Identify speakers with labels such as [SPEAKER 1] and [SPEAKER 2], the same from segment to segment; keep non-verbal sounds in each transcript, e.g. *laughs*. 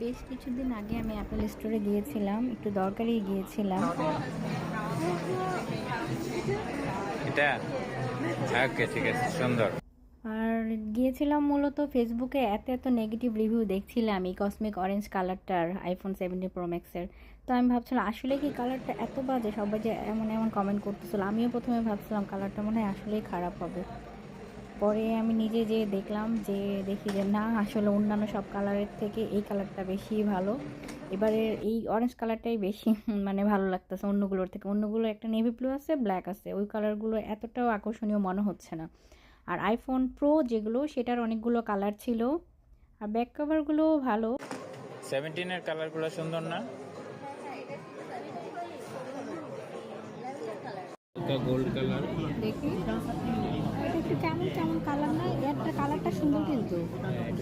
[SPEAKER 1] বেশ কিছুদিন আগে আমি অ্যাপেল স্টোরে গিয়েছিলাম একটু দরকারি গিয়েছিলাম।
[SPEAKER 2] এটা? ওকে ঠিক আছে সুন্দর।
[SPEAKER 1] আর গিয়েছিলাম মূলত ফেসবুকে এত এত নেগেটিভ রিভিউ দেখছিলাম এই কসমিক অরেঞ্জ কালারটার আইফোন সেভেন্টি প্রো ম্যাক্সের তো আমি ভাবছিলাম আসলে কি কালারটা এত বাজে? সবাই যে এমন এমন কমেন্ট করতেছিল আমিও প্রথমে ভাবছিলাম কালারটা মনে হয় আসলেই খারাপ হবে। পরে আমি নিজে যে দেখলাম যে দেখি যে না আসলে অন্যান্য সব কালারের থেকে এই কালারটা বেশি ভালো। এবারে এই অরেঞ্জ কালারটাই বেশি *laughs* মানে ভালো লাগতেছে অন্যগুলোর থেকে। অন্যগুলো একটা নেভি ব্লু আছে ব্ল্যাক আছে। ওই কালারগুলো এতটাও আকর্ষণীয় মনে হচ্ছে না। আর আইফোন প্রো যেগুলো সেটার অনেকগুলো কালার ছিল। আর ব্যাক কভারগুলোও ভালো।
[SPEAKER 2] সেভেন্টিনের কালারগুলো সুন্দর না? গোল্ড কালার
[SPEAKER 1] দেখি। এটা একটু কেমন কেমন কালার না? কালারটা সুন্দর কিন্তু।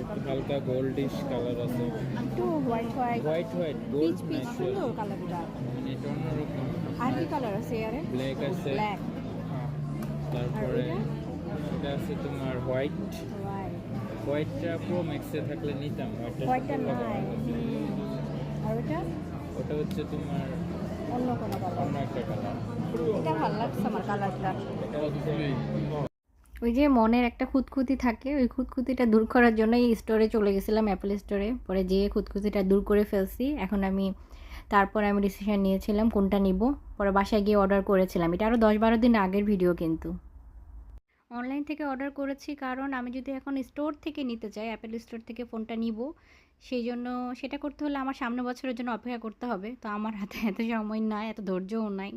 [SPEAKER 2] একটু হালকা গোল্ডিশ কালার আছে।
[SPEAKER 1] একটু white white
[SPEAKER 2] white white
[SPEAKER 1] peach peach সুন্দর কালারটা
[SPEAKER 2] মানে এটা অন্যরকম।
[SPEAKER 1] আর কি কালার আছে
[SPEAKER 2] ব্ল্যাক আছে।
[SPEAKER 1] ব্ল্যাক
[SPEAKER 2] তারপরে এটা? আছে তোমার হোয়াইট
[SPEAKER 1] হোয়াইট
[SPEAKER 2] হোয়াইটটা প্রো ম্যাক্সে থাকলে নিতাম হোয়াইটটা
[SPEAKER 1] হোয়াইটটা নাই। আর ওটা?
[SPEAKER 2] ওটা হচ্ছে তোমার
[SPEAKER 1] অন্য কোনো কালার
[SPEAKER 2] অন্য একটা কালার
[SPEAKER 1] এটা ভালো লাগছে আমার কালারটা ওই যে মনের একটা খুঁতখুতি থাকে, ওই খুঁতখুতিটা দূর করার জন্যই স্টোরে চলে গেছিলাম অ্যাপেল স্টোরে পরে যেয়ে খুঁতখুতিটা দূর করে ফেলছি। এখন আমি, তারপরে আমি ডিসিশন নিয়েছিলাম কোনটা নিব। পরে বাসায় গিয়ে অর্ডার করেছিলাম। এটা আরও দশ বারো দিন আগের ভিডিও কিন্তু। অনলাইন থেকে অর্ডার করেছি কারণ আমি যদি এখন স্টোর থেকে নিতে চাই অ্যাপেল স্টোর থেকে ফোনটা নিব, সেই জন্য সেটা করতে হলে আমার সামনে বছরের জন্য অপেক্ষা করতে হবে। তো আমার হাতে এত সময় নাই, এত ধৈর্যও নাই।